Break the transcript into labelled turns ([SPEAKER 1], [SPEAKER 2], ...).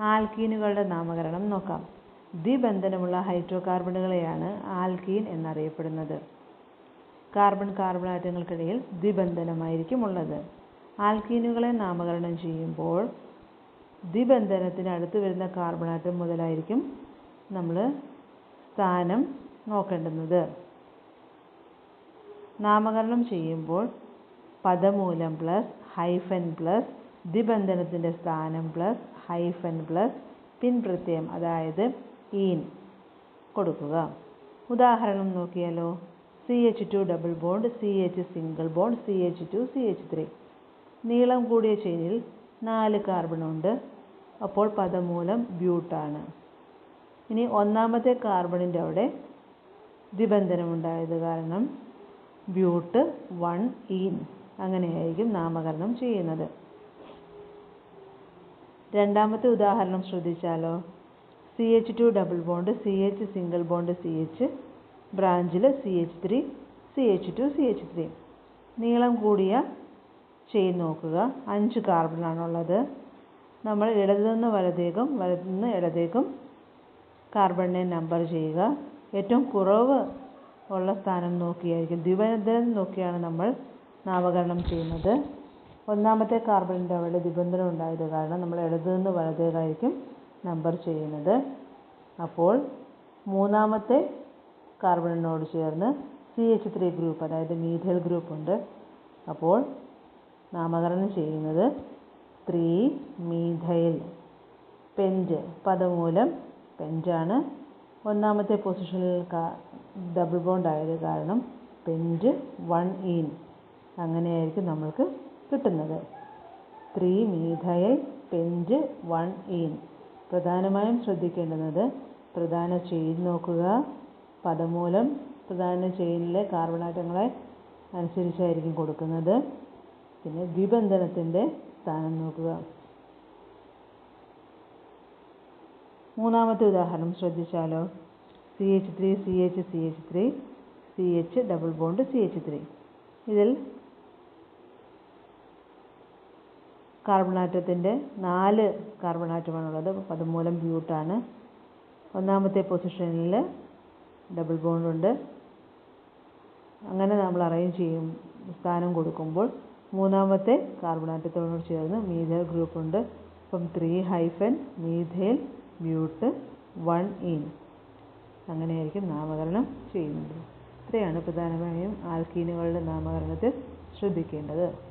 [SPEAKER 1] ആൽക്കീനുകളുടെ നാമകരണം നോക്കാം. ദ്വിബന്ധനമുള്ള ഹൈഡ്രോകാർബണുകളെയാണ് ആൽക്കീൻ എന്നറിയപ്പെടുന്നത്. കാർബൺ കാർബൺ ആറ്റങ്ങൾക്കിടയിൽ ദ്വിബന്ധനമായിരിക്കും ഉള്ളത് ആൽക്കീനുകളെ നാമകരണം ചെയ്യുമ്പോൾ ദ്വിബന്ധനത്തിന് അടുത്ത് വരുന്ന കാർബൺ ആറ്റം മുതലായിരിക്കും നമ്മൾ സ്ഥാനം നോക്കേണ്ടുന്നത്. നാമകരണം ചെയ്യുമ്പോൾ പദമൂലം പ്ലസ് ഹൈഫൻ പ്ലസ് ദ്വിബന്ധനത്തിന്റെ സ്ഥാനം പ്ലസ് ഹൈഫൻ പ്ലസ് പിൻപ്രത്യയം അതായത് ഈൻ കൊടുക്കുക. ഉദാഹരണം നോക്കിയാലോ. C H two double bond C H single bond C H two C H three നീളം കൂടിയ ചെയിനിൽ നാല് കാർബണുണ്ട് അപ്പോൾ പദമൂലം ബ്യൂട്ടാണ് ഇനി ഒന്നാമത്തെ കാർബണിന്റെ അവിടെ ദ്വിബന്ധനമുണ്ടായത് കാരണം ബ്യൂട്ട് വൺ ഈൻ അങ്ങനെയായിരിക്കും നാമകരണം ചെയ്യുന്നത്. രണ്ടാമത്തെ ഉദാഹരണം ശ്രദ്ധിച്ചാലോ? C H two double bond C H single bond C H ബ്രാഞ്ചിൽ C H three C H two C H three നീളം കൂടിയ ചെയിൻ നോക്കുക. അഞ്ച് കാർബണാണുള്ളത് നമ്മൾ ഇടതു നിന്ന് വലതേക്കും വലതു നിന്ന് ഇടതേക്കും കാർബണിനെ നമ്പർ ചെയ്യുക. ഏറ്റവും കുറവ് ഉള്ള സ്ഥാനം നോക്കിയായിരിക്കും. ദ്വിബന്ധനം നോക്കിയാണ് നമ്മൾ നാമകരണം ചെയ്യുന്നത്. ഒന്നാമത്തെ കാർബണിന്റെ അവിടെ നിബന്ധന ഉണ്ടായത് കാരണം നമ്മൾ ഇടത് നിന്ന് വലതേക്കായിരിക്കും നമ്പർ ചെയ്യുന്നത്. അപ്പോൾ മൂന്നാമത്തെ കാർബണിനോട് ചേർന്ന് സി എച്ച് ത്രീ ഗ്രൂപ്പ് അതായത് മീഥൈൽ ഗ്രൂപ്പ് ഉണ്ട്. അപ്പോൾ നാമകരണം ചെയ്യുന്നത് ത്രീ മീഥൈൽ പെന്റ് പദമൂലം പെന്റാണ് ഒന്നാമത്തെ പൊസിഷനിൽ ഡബിൾ ബോണ്ട് ആയത് കാരണം പെന്റ് വൺ ഈൻ അങ്ങനെയായിരിക്കും നമ്മൾക്ക് കിട്ടുന്നത്. Three methyl pent one ene പ്രധാനമായും ശ്രദ്ധിക്കേണ്ടുന്നത് പ്രധാന ചെയിൻ നോക്കുക. പദമൂലം പ്രധാന ചെയിനിലെ കാർബൺ ആറ്റങ്ങളെ അനുസരിച്ചായിരിക്കും കൊടുക്കുന്നത്. പിന്നെ ദ്വിബന്ധനത്തിന്റെ സ്ഥാനം നോക്കുക. മൂന്നാമത്തെ ഉദാഹരണം ശ്രദ്ധിച്ചാലോ? C H three C H C H three C H double bond C H three ഇതിൽ കാർബൺ ആറ്റത്തിന്റെ നാല് അത് പതിമൂലം ബ്യൂട്ടാണ്. ഒന്നാമത്തെ പൊസിഷനിൽ ഡബിൾ ബോണ്ടുണ്ട്. അങ്ങനെ നമ്മൾ അറേഞ്ച് ചെയ്യും സ്ഥാനം കൊടുക്കുമ്പോൾ. മൂന്നാമത്തെ കാർബൺ ആറ്റത്തോട് ചേർന്ന് മീഥൈൽ ഗ്രൂപ്പ് ഉണ്ട് അപ്പം three hyphen methyl but one ene. അങ്ങനെയായിരിക്കും നാമകരണം ചെയ്യുന്നത്. ഇത്രയാണ് പ്രധാനമായും ആൽക്കീനുകളുടെ നാമകരണത്തിൽ ശ്രദ്ധിക്കേണ്ടത്.